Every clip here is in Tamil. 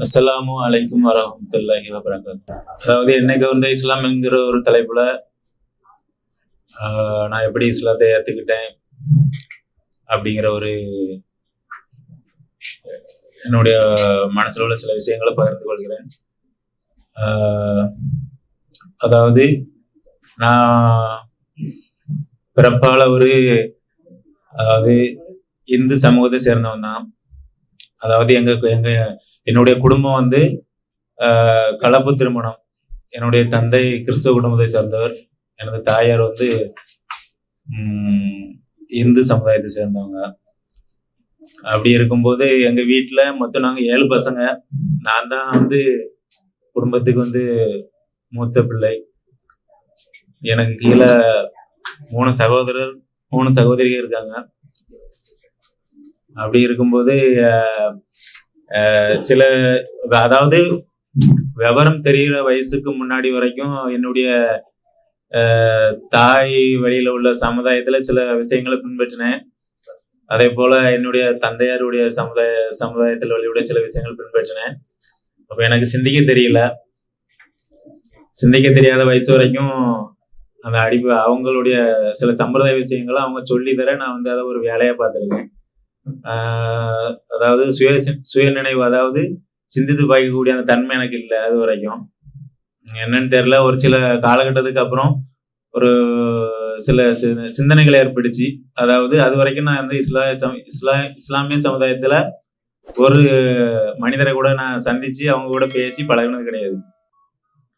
அஸ்லாமும் அலைக்கும் வரமத்துல்லாஹி வபரகாத்து அதாவது என்னைக்கு வந்து இஸ்லாம்ங்கிற ஒரு தலைப்புல ஆஹ், நான் எப்படி இஸ்லாத்தை ஏத்துக்கிட்டேன் அப்படிங்கிற ஒரு என்னுடைய மனசுல உள்ள சில விஷயங்களை பகிர்ந்து கொள்கிறேன். ஆஹ், அதாவது நான் பிறப்பால ஒரு அதாவது இந்து சமூகத்தை சேர்ந்தவன் தான். அதாவது எங்க எங்க என்னுடைய குடும்பம் வந்து கலப்பு திருமணம். என்னுடைய தந்தை கிறிஸ்துவ குடும்பத்தை சேர்ந்தவர். எனது தாயார் வந்து இந்து சமுதாயத்தை சேர்ந்தவங்க. அப்படி இருக்கும்போது எங்கள் வீட்டில் மொத்தம் நாங்கள் ஏழு பசங்க. நான் தான் வந்து குடும்பத்துக்கு வந்து மூத்த பிள்ளை. எனக்கு கீழே மூணு சகோதரர் மூணு சகோதரிகள் இருக்காங்க. அப்படி இருக்கும்போது சில அதாவது விவரம் தெரிகிற வயசுக்கு முன்னாடி வரைக்கும் என்னுடைய தாய் வழியில உள்ள சமுதாயத்துல சில விஷயங்களை பின்பற்றினேன். அதே போல என்னுடைய தந்தையாருடைய சமுதாய சமுதாயத்தில் வழியுடைய சில விஷயங்கள் பின்பற்றினேன். அப்போ எனக்கு சிந்திக்க தெரியல. சிந்திக்க தெரியாத வயசு வரைக்கும் அந்த அடிப்பு அவங்களுடைய சில சம்பிரதாய விஷயங்களை அவங்க சொல்லி தர நான் வந்து அதை ஒரு வேலையாக பார்த்துருக்கேன். அதாவது சுய சுய நினைவு அதாவது சிந்தித்து பார்க்கக்கூடிய அந்த தன்மை எனக்கு இல்லை அது வரைக்கும். என்னன்னு தெரியல ஒரு சில காலகட்டத்துக்கு அப்புறம் ஒரு சில சி- சிந்தனைகள் ஏற்படுச்சு அதாவது அது வரைக்கும் நான் வந்து இஸ்லா சம- இஸ்லா இஸ்லாமிய சமுதாயத்தில் ஒரு மனிதரை கூட நான் சந்தித்து அவங்க கூட பேசி பழகினது கிடையாது.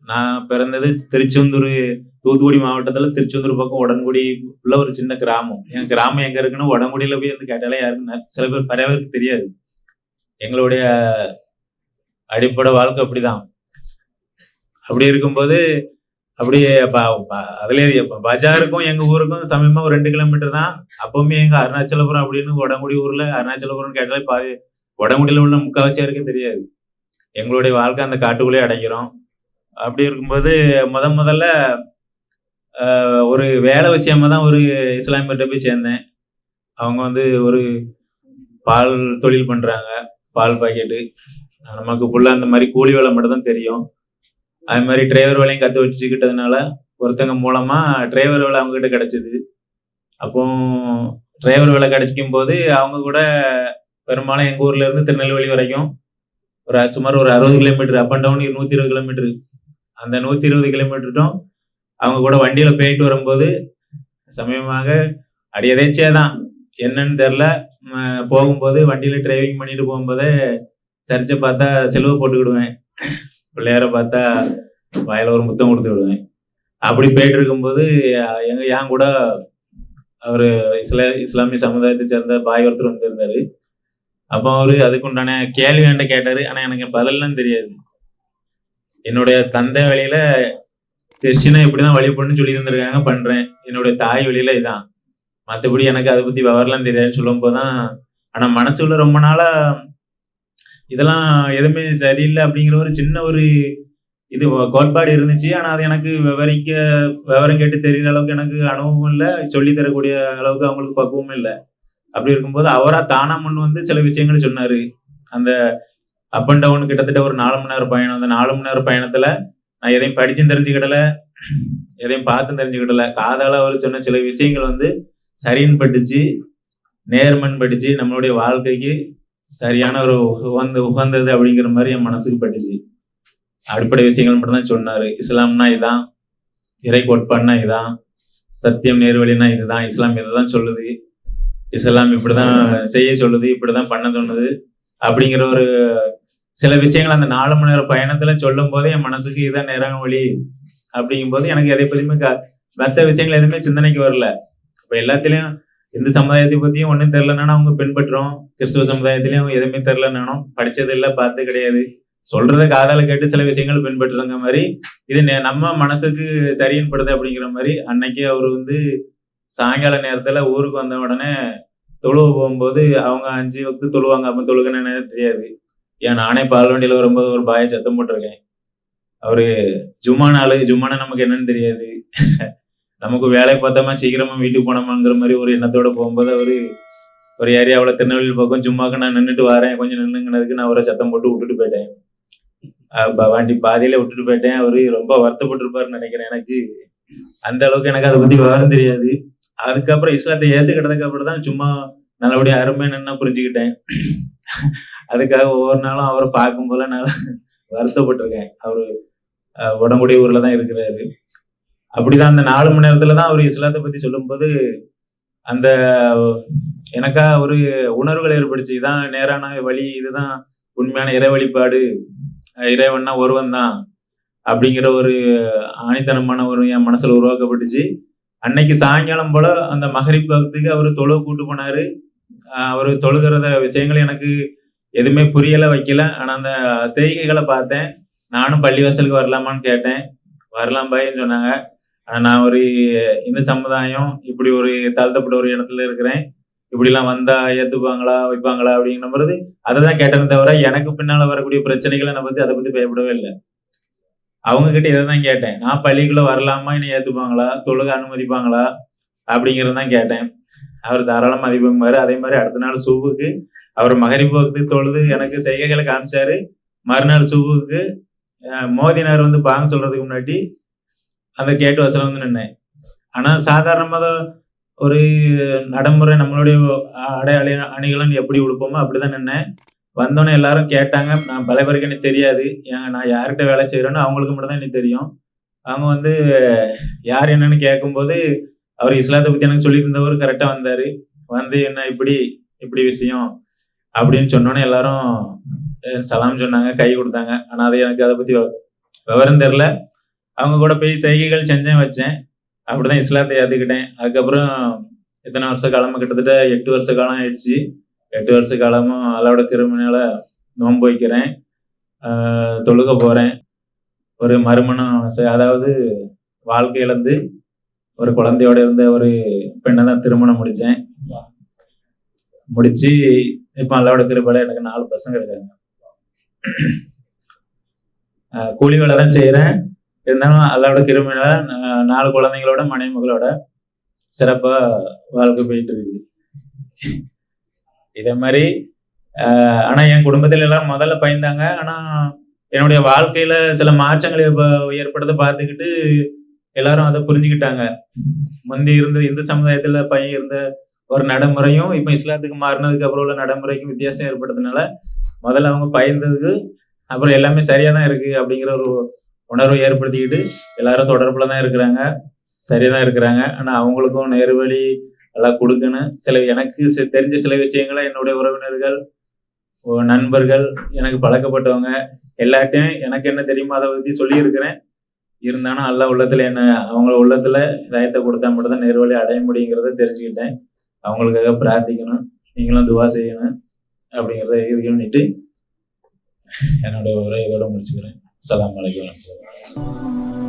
நான் பிறந்தது திருச்செந்தூர் தூத்துக்குடி மாவட்டத்துல திருச்செந்தூர் பக்கம் உடன்குடி உள்ள ஒரு சின்ன கிராமம். என் கிராமம் எங்க இருக்குன்னு உடன்குடியில போய் வந்து கேட்டாலே யாருக்கும் சில பேர் நிறைய பேருக்கு தெரியாது. எங்களுடைய அடிப்படை வாழ்க்கை அப்படிதான். அப்படி இருக்கும்போது அப்படியே அதுலேயே ப- பஜாருக்கும் எங்க ஊருக்கும் சமயமா ஒரு ரெண்டு கிலோமீட்டர் தான். அப்பவுமே எங்க அருணாச்சலபுரம் அப்படின்னு உடங்குடி ஊர்ல அருணாச்சலபுரம் கேட்டாலே பாதி உடங்குடியில உள்ள முக்காவாசி யாருக்கும் தெரியாது. எங்களுடைய வாழ்க்கை அந்த காட்டுக்குள்ளேயே அடைக்கிறோம் அப்படி இருக்கும்போது முத முதல்ல ஒரு வேலை விஷயமா தான் ஒரு இஸ்லாமியர்கிட்ட போய் சேர்ந்தேன். அவங்க வந்து ஒரு பால் தொழில் பண்ணுறாங்க பால் பாக்கெட்டு. நமக்கு ஃபுல்லாக அந்த மாதிரி கூலி வேலை மட்டும் தான் தெரியும். அது மாதிரி டிரைவர் வேலையும் கற்று வச்சுக்கிட்டதுனால ஒருத்தங்க மூலமாக டிரைவர் வேலை அவங்ககிட்ட கிடச்சிது. அப்போ டிரைவர் வேலை கிடைக்கும் போது அவங்க கூட பெரும்பாலும் எங்கள் ஊர்லேருந்து திருநெல்வேலி வரைக்கும் ஒரு சுமார் ஒரு அறுபது கிலோமீட்டர் அப் அண்ட் டவுன் நூற்றி இருபது கிலோமீட்டரு அந்த நூற்றி இருபது கிலோமீட்டரும் அவங்க கூட வண்டியில போயிட்டு வரும்போது சமயமாக அடியதேச்சே தான். என்னன்னு தெரில போகும்போது வண்டியில டிரைவிங் பண்ணிட்டு போகும்போதே சர்ச்சை பார்த்தா செலவு போட்டுக்கிடுவேன். பிள்ளையார பார்த்தா வயல ஒரு முத்தம் கொடுத்து விடுவேன். அப்படி போயிட்டு இருக்கும்போது எங்க ஏன் கூட அவரு இஸ்லா இஸ்லாமிய சமுதாயத்தை சேர்ந்த பாய் ஒருத்தர் வந்திருந்தாரு. அப்போ அவரு அதுக்கு உண்டான கேள்வி என்கிட்ட கேட்டாரு. ஆனா எனக்கு பதில்லாம் தெரியாது. என்னுடைய தந்தை வழியில கிறிஸ்டினை இப்படிதான் வழிபடணும்னு சொல்லி இருந்திருக்காங்க பண்றேன். என்னுடைய தாய் வழியில இதான். மற்றபடி எனக்கு அதை பத்தி விவரம்லாம் தெரியாதுன்னு சொல்லும் போதுதான் ஆனா மனசுக்குள்ள ரொம்ப நாளா இதெல்லாம் எதுவுமே சரியில்லை அப்படிங்கிற ஒரு சின்ன ஒரு இது கோட்பாடு இருந்துச்சு. ஆனா அது எனக்கு விவரிக்க விவரம் கேட்டு தெரியுற அளவுக்கு எனக்கு அனுபவம் இல்லை. சொல்லி தரக்கூடிய அளவுக்கு அவங்களுக்கு பக்குவமும் இல்லை. அப்படி இருக்கும்போது அவரா தானா முன் வந்து சில விஷயங்கள் சொன்னாரு. அந்த அப் அண்ட் டவுன் கிட்டத்தட்ட ஒரு நாலு மணி நேரம் பயணம். அந்த நாலு மணி நேரம் பயணத்துல நான் எதையும் படிச்சும் தெரிஞ்சுக்கிடல எதையும் பார்த்தும் தெரிஞ்சுக்கிடல. காதால அவர் சொன்ன சில விஷயங்கள் வந்து சரின்னு பட்டுச்சு நேர்மன் பட்டுச்சு நம்மளுடைய வாழ்க்கைக்கு சரியான ஒரு உகந்த உகந்தது அப்படிங்கிற மாதிரி என் மனசுக்கு பட்டுச்சு. அடிப்படை விஷயங்கள் மட்டும்தான் சொன்னார். இஸ்லாம்னா இதுதான் இறை கோட்பாடுனா இதுதான் சத்தியம் நேர்வழினா இதுதான் இஸ்லாம் இதுதான் சொல்லுது. இஸ்லாம் இப்படிதான் செய்ய சொல்லுது இப்படிதான் பண்ண தோணுது அப்படிங்கிற ஒரு சில விஷயங்கள் அந்த நாலு மணி நேரம் பயணத்துல சொல்லும் போதே என் மனசுக்கு இதான் நேரம் வழி அப்படிங்கும்போது எனக்கு எதை பத்தியுமே க- விஷயங்கள் எதுவுமே சிந்தனைக்கு வரல. இப்ப எல்லாத்துலயும் இந்து சமுதாயத்தை பத்தியும் ஒன்றும் தெரிலனாலும் அவங்க பின்பற்றோம். கிறிஸ்துவ சமுதாயத்திலையும் அவங்க எதுவுமே தெரிலனாலும் படிச்சது இல்லை பார்த்து கிடையாது. சொல்றத காதால கேட்டு சில விஷயங்கள் பின்பற்றுறங்க மாதிரி இது நே- நம்ம மனசுக்கு சரியின்படுது படுது அப்படிங்கிற மாதிரி அன்னைக்கு அவர் வந்து சாயங்கால நேரத்துல ஊருக்கு வந்த உடனே தொழுவ போகும்போது அவங்க அஞ்சு வக்து தொழுவாங்க. அப்ப தொழுகன்னு தெரியாது. ஏன் நானே பால் வரும்போது ஒரு பாயை சத்தம் போட்டிருக்கேன். அவரு ஜும்மா நாள் ஜும்மானா நமக்கு என்னன்னு தெரியாது. நமக்கு வேலை பார்த்தோமா சீக்கிரமா வீட்டுக்கு போனோமாங்கிற மாதிரி ஒரு எண்ணத்தோட போகும்போது அவரு ஒரு ஏரியாவில் திருநெல்வேலி பக்கம் சும்மாக்கு நான் நின்றுட்டு வரேன். கொஞ்சம் நின்னுங்கிறதுக்கு நான் அவரை சத்தம் போட்டு விட்டுட்டு போயிட்டேன். வண்டி பாதியில விட்டுட்டு போயிட்டேன். அவரு ரொம்ப வருத்தப்பட்டிருப்பாருன்னு நினைக்கிறேன் எனக்கு. அந்த அளவுக்கு எனக்கு அதை பத்தி விவரம் தெரியாது. அதுக்கப்புறம் இஸ்லாத்தை ஏத்துக்கிட்டதுக்கு அப்புறம் தான் சும்மா நல்லபடியாக அருமை என்ன புரிஞ்சுக்கிட்டேன். அதுக்காக ஒவ்வொரு நாளும் அவரை பார்க்கும் போல நான் வருத்தப்பட்டிருக்கேன். அவர் உடம்புடைய ஊர்ல தான் இருக்கிறாரு. அப்படிதான் அந்த நாலு மணி நேரத்துல தான் அவர் இஸ்லாத்தை பத்தி சொல்லும்போது அந்த எனக்கா ஒரு உணர்வுகள் ஏற்படுச்சு. இதான் நேரான வழி இதுதான் உண்மையான இறை வழிபாடு இறைவன்னா ஒருவன் தான் அப்படிங்கிற ஒரு ஆணித்தனமான ஒரு என் மனசுல உருவாக்கப்பட்டுச்சு. அன்னைக்கு சாயங்காலம் போல அந்த மகரிப் பகுதிக்கு அவர் தொழு கூட்டு போனாரு. அவர் தொழுகிறத விஷயங்கள் எனக்கு எதுவுமே புரியல வைக்கல. ஆனா அந்த செய்கைகளை பார்த்தேன். நானும் பள்ளிவாசலுக்கு வரலாமான்னு கேட்டேன். வரலாம் பாயின்னு சொன்னாங்க. நான் ஒரு இந்து சமுதாயம் இப்படி ஒரு தாழ்த்தப்பட்ட ஒரு இடத்துல இருக்கிறேன். இப்படிலாம் வந்தா ஏத்துப்பாங்களா வைப்பாங்களா அப்படிங்கிற பொழுது அதை தான் கேட்டேனே தவிர எனக்கு பின்னால வரக்கூடிய பிரச்சனைகளை நான் பத்தி அதை பத்தி பயப்படவே இல்லை. அவங்க கிட்ட இதை தான் கேட்டேன். நான் பள்ளிக்குள்ள வரலாமா என்னை ஏத்துப்பாங்களா தொழுக அனுமதிப்பாங்களா அப்படிங்கறத தான் கேட்டேன். அவர் தாராளமாக மதிப்பாரு அதே மாதிரி அடுத்த நாள் சூப்புக்கு அவர் மகரிப் வகுத்து தொழுது எனக்கு செய்கைகளை காமிச்சாரு. மறுநாள் சுகுக்கு மோதினார் வந்து பாங்க சொல்றதுக்கு முன்னாடி அந்த கேட்டு வசனம் வந்து நின்னேன். ஆனால் சாதாரணமாக ஒரு நடைமுறை நம்மளுடைய அடை அணி அணிகலன் எப்படி உடுப்போமோ அப்படிதான் நின்னேன். வந்தோன்னே எல்லாரும் கேட்டாங்க நான் பல பேருக்கு எனக்கு தெரியாது. ஏங்க நான் யார்கிட்ட வேலை செய்கிறேன்னு அவங்களுக்கு மட்டும் தான் எனக்கு தெரியும். அவங்க வந்து யார் என்னன்னு கேட்கும்போது அவர் இஸ்லாத்தை பற்றி எனக்கு சொல்லி தந்தவர் வந்தார். வந்து என்ன இப்படி இப்படி விஷயம். அப்படின்னு சொன்னோன்னே எல்லாரும் சலாம் சொன்னாங்க கை கொடுத்தாங்க. ஆனால் அது எனக்கு அதை பற்றி விவரம் தெரில அவங்க கூட போய் செய்கைகள் செஞ்சேன் வச்சேன். அப்படிதான் இஸ்லாத்தை ஏற்றுக்கிட்டேன் அதுக்கப்புறம் இத்தனை வருஷ காலமாக கிட்டத்தட்ட எட்டு வருஷ காலம் ஆயிடுச்சு. எட்டு வருஷ காலமும் அல்லாவோட கிருமினால நோன்பு வைக்கிறேன். தொழுக போகிறேன் ஒரு மறுமணம் செ- அதாவது வாழ்க்கை இழந்து ஒரு குழந்தையோட இருந்த ஒரு பெண்ணை தான் திருமணம் முடித்தேன் முடித்து இப்போ அல்லாவோட கிருபையில எனக்கு நாலு பசங்க இருக்காங்க. கூலி வேலை தான் செய்கிறேன் இருந்தாலும் அல்லாவோட கிருமையில நாலு குழந்தைங்களோட மனைமகளோட சிறப்பா வாழ்க்கை போயிட்டு இருக்கு. இதே மாதிரி ஆஹ் ஆனா என் குடும்பத்துல எல்லாம் முதல்ல பயந்தாங்க. ஆனா என்னுடைய வாழ்க்கையில சில மாற்றங்கள் ஏற்ப- ஏற்படுறத பார்த்துக்கிட்டு எல்லாரும் அதை புரிஞ்சுக்கிட்டாங்க. முந்தி இருந்த இந்து சமுதாயத்துல பையன் இருந்த ஒரு நடைமுறையும் இப்போ இஸ்லாத்துக்கு மாறினதுக்கு அப்புறம் உள்ள நடைமுறைக்கும் வித்தியாசம் ஏற்பட்டதுனால முதல்ல அவங்க பயந்ததுக்கு அப்புறம் எல்லாமே சரியாக தான் இருக்குது அப்படிங்கிற ஒரு உணர்வை ஏற்படுத்திக்கிட்டு எல்லாரும் தொடர்பில் தான் இருக்கிறாங்க. சரியாக தான் இருக்கிறாங்க. ஆனால் அவங்களுக்கும் நேர்வழி எல்லாம் கொடுக்கணும். சில எனக்கு தெரிஞ்ச சில விஷயங்களை என்னுடைய உறவினர்கள் நண்பர்கள் எனக்கு பழக்கப்பட்டவங்க எல்லாத்தையும் எனக்கு என்ன தெரியுமோ அதை பற்றி சொல்லியிருக்கிறேன். இருந்தாலும் எல்லா உள்ளத்தில் என்ன அவங்க உள்ளத்தில் இதயத்தை கொடுத்தா மட்டும் தான் நேர்வழி அடைய முடியுங்கிறத தெரிஞ்சுக்கிட்டேன். அவங்களுக்காக பிரார்த்திக்கணும். நீங்களும் துவா செய்யணும் அப்படிங்கிறத இது பண்ணிட்டு என்னோட உரை இதோட முடிச்சுக்கிறேன். சலாம் அலைக்கும்